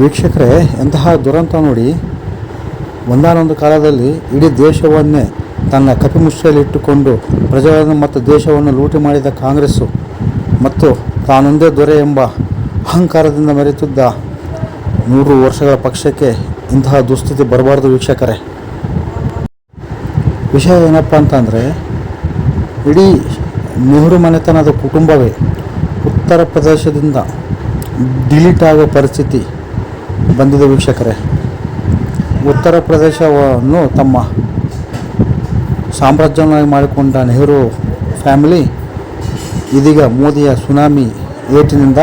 ವೀಕ್ಷಕರೇ, ಎಂತಹ ದುರಂತ ನೋಡಿ ಒಂದಾನೊಂದು ಕಾಲದಲ್ಲಿ ಇಡೀ ದೇಶವನ್ನೇ ತನ್ನ ಕಪಿಮುಷ್ಟಿಯಲ್ಲಿಟ್ಟುಕೊಂಡು ಪ್ರಜೆಗಳನ್ನು ಮತ್ತು ದೇಶವನ್ನು ಲೂಟಿ ಮಾಡಿದ ಕಾಂಗ್ರೆಸ್ಸು ಮತ್ತು ತಾನೊಂದೇ ದೊರೆ ಎಂಬ ಅಹಂಕಾರದಿಂದ ಮೆರೆತಿದ್ದ ನೂರು ವರ್ಷಗಳ ಪಕ್ಷಕ್ಕೆ ಇಂತಹ ದುಸ್ಥಿತಿ ಬರಬಾರ್ದು ವೀಕ್ಷಕರೇ. ವಿಷಯ ಏನಪ್ಪ ಅಂತಂದರೆ, ಇಡೀ ನೆಹರು ಮನೆತನದ ಕುಟುಂಬವೇ ಉತ್ತರ ಪ್ರದೇಶದಿಂದ ಡಿಲೀಟ್ ಆಗೋ ಪರಿಸ್ಥಿತಿ ಬಂದಿದೆ ವೀಕ್ಷಕರೇ. ಉತ್ತರ ಪ್ರದೇಶವನ್ನು ತಮ್ಮ ಸಾಮ್ರಾಜ್ಯವನ್ನಾಗಿ ಮಾಡಿಕೊಂಡ ನೆಹರು ಫ್ಯಾಮಿಲಿ, ಇದೀಗ ಮೋದಿಯ ಸುನಾಮಿ ಏಟಿನಿಂದ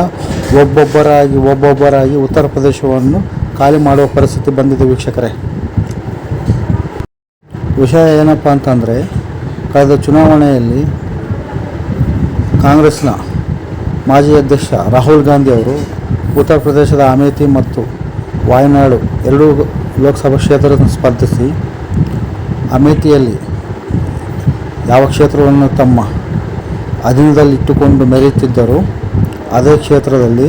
ಒಬ್ಬೊಬ್ಬರಾಗಿ ಒಬ್ಬೊಬ್ಬರಾಗಿ ಉತ್ತರ ಪ್ರದೇಶವನ್ನು ಖಾಲಿ ಮಾಡುವ ಪರಿಸ್ಥಿತಿ ಬಂದಿದೆ ವೀಕ್ಷಕರೇ. ವಿಷಯ ಏನಪ್ಪ ಅಂತಂದರೆ, ಕಳೆದ ಚುನಾವಣೆಯಲ್ಲಿ ಕಾಂಗ್ರೆಸ್ನ ಮಾಜಿ ಅಧ್ಯಕ್ಷ ರಾಹುಲ್ ಗಾಂಧಿ ಅವರು ಉತ್ತರ ಪ್ರದೇಶದ ಅಮೇಥಿ ಮತ್ತು ವಾಯನಾಡು ಎರಡೂ ಲೋಕಸಭಾ ಕ್ಷೇತ್ರದಿಂದ ಸ್ಪರ್ಧಿಸಿ ಅಮೇಥಿಯಲ್ಲಿ ಯಾವ ಕ್ಷೇತ್ರವನ್ನು ತಮ್ಮ ಅಧೀನದಲ್ಲಿಟ್ಟುಕೊಂಡು ಮೆರೆಯುತ್ತಿದ್ದರೂ ಅದೇ ಕ್ಷೇತ್ರದಲ್ಲಿ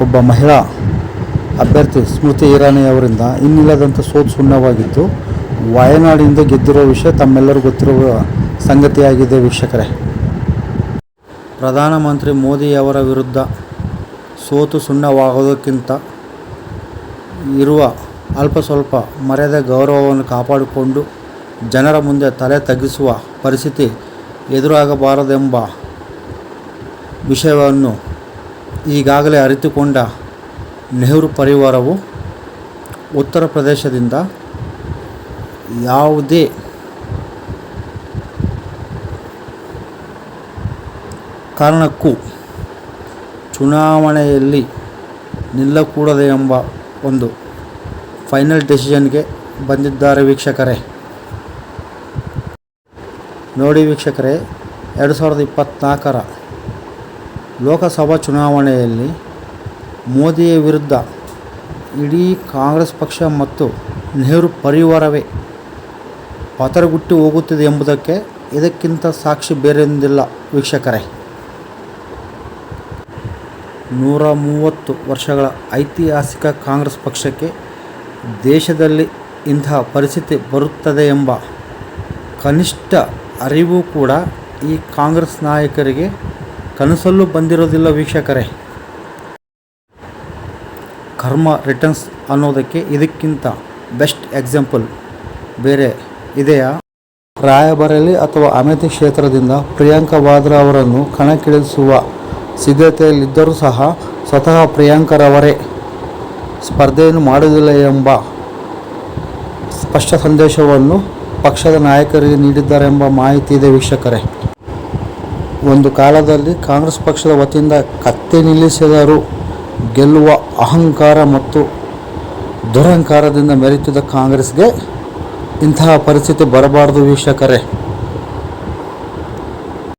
ಒಬ್ಬ ಮಹಿಳಾ ಅಭ್ಯರ್ಥಿ ಸ್ಮೃತಿ ಇರಾನಿ ಅವರಿಂದ ಇನ್ನಿಲ್ಲದಂಥ ಸೋತು ಸುಣ್ಣವಾಗಿದ್ದು ವಾಯನಾಡಿನಿಂದ ಗೆದ್ದಿರುವ ವಿಷಯ ತಮ್ಮೆಲ್ಲರೂ ಗೊತ್ತಿರುವ ಸಂಗತಿಯಾಗಿದೆ ವೀಕ್ಷಕರೇ. ಪ್ರಧಾನಮಂತ್ರಿ ಮೋದಿಯವರ ವಿರುದ್ಧ ಸೋತು ಸುಣ್ಣವಾಗೋದಕ್ಕಿಂತ ಇರುವ ಅಲ್ಪ ಸ್ವಲ್ಪ ಮರ್ಯಾದೆ ಗೌರವವನ್ನು ಕಾಪಾಡಿಕೊಂಡು ಜನರ ಮುಂದೆ ತಲೆ ತಗ್ಗಿಸುವ ಪರಿಸ್ಥಿತಿ ಎದುರಾಗಬಾರದೆಂಬ ವಿಷಯವನ್ನು ಈಗಾಗಲೇ ಅರಿತುಕೊಂಡ ನೆಹರು ಪರಿವಾರವು ಉತ್ತರ ಪ್ರದೇಶದಿಂದ ಯಾವುದೇ ಕಾರಣಕ್ಕೂ ಚುನಾವಣೆಯಲ್ಲಿ ನಿಲ್ಲಕೂಡದೆ ಎಂಬ ಒಂದು ಫೈನಲ್ ಡಿಸಿಷನ್ಗೆ ಬಂದಿದ್ದಾರೆ ವೀಕ್ಷಕರೇ. ನೋಡಿ ವೀಕ್ಷಕರೇ, ಎರಡು ಸಾವಿರದ ಇಪ್ಪತ್ತ್ನಾಲ್ಕರ ಲೋಕಸಭಾ ಚುನಾವಣೆಯಲ್ಲಿ ಮೋದಿಯ ವಿರುದ್ಧ ಇಡೀ ಕಾಂಗ್ರೆಸ್ ಪಕ್ಷ ಮತ್ತು ನೆಹರು ಪರಿವಾರವೇ ಪತರಗುಟ್ಟಿ ಹೋಗುತ್ತಿದೆ ಎಂಬುದಕ್ಕೆ ಇದಕ್ಕಿಂತ ಸಾಕ್ಷಿ ಬೇರೆಂದಿಲ್ಲ ವೀಕ್ಷಕರೇ. ನೂರ ಮೂವತ್ತು ವರ್ಷಗಳ ಐತಿಹಾಸಿಕ ಕಾಂಗ್ರೆಸ್ ಪಕ್ಷಕ್ಕೆ ದೇಶದಲ್ಲಿ ಇಂತಹ ಪರಿಸ್ಥಿತಿ ಬರುತ್ತದೆ ಎಂಬ ಕನಿಷ್ಠ ಅರಿವು ಕೂಡ ಈ ಕಾಂಗ್ರೆಸ್ ನಾಯಕರಿಗೆ ಕನಸಲ್ಲೂ ಬಂದಿರೋದಿಲ್ಲ ವೀಕ್ಷಕರೇ. ಕರ್ಮ ರಿಟರ್ನ್ಸ್ ಅನ್ನೋದಕ್ಕೆ ಇದಕ್ಕಿಂತ ಬೆಸ್ಟ್ ಎಕ್ಸಾಂಪಲ್ ಬೇರೆ ಇದೆಯಾ? ರಾಯಬರೇಲಿ ಅಥವಾ ಅಮೇಥಿ ಕ್ಷೇತ್ರದಿಂದ ಪ್ರಿಯಾಂಕಾ ವಾದ್ರಾ ಅವರನ್ನು ಕಣಕ್ಕಿಳಿಸುವ ಸಿದ್ಧತೆಯಲ್ಲಿದ್ದರೂ ಸಹ ಸ್ವತಃ ಪ್ರಿಯಾಂಕರವರೇ ಸ್ಪರ್ಧೆಯನ್ನು ಮಾಡುವುದಿಲ್ಲ ಎಂಬ ಸ್ಪಷ್ಟ ಸಂದೇಶವನ್ನು ಪಕ್ಷದ ನಾಯಕರಿಗೆ ನೀಡಿದ್ದಾರೆಂಬ ಮಾಹಿತಿ ಇದೆ ವೀಕ್ಷಕರೇ. ಒಂದು ಕಾಲದಲ್ಲಿ ಕಾಂಗ್ರೆಸ್ ಪಕ್ಷದ ವತಿಯಿಂದ ಕತ್ತೆ ನಿಲ್ಲಿಸಿದರೂ ಗೆಲ್ಲುವ ಅಹಂಕಾರ ಮತ್ತು ದುರಹಂಕಾರದಿಂದ ಮೆರೆಯುತ್ತಿದ್ದ ಕಾಂಗ್ರೆಸ್ಗೆ ಇಂತಹ ಪರಿಸ್ಥಿತಿ ಬರಬಾರದು ವೀಕ್ಷಕರೇ.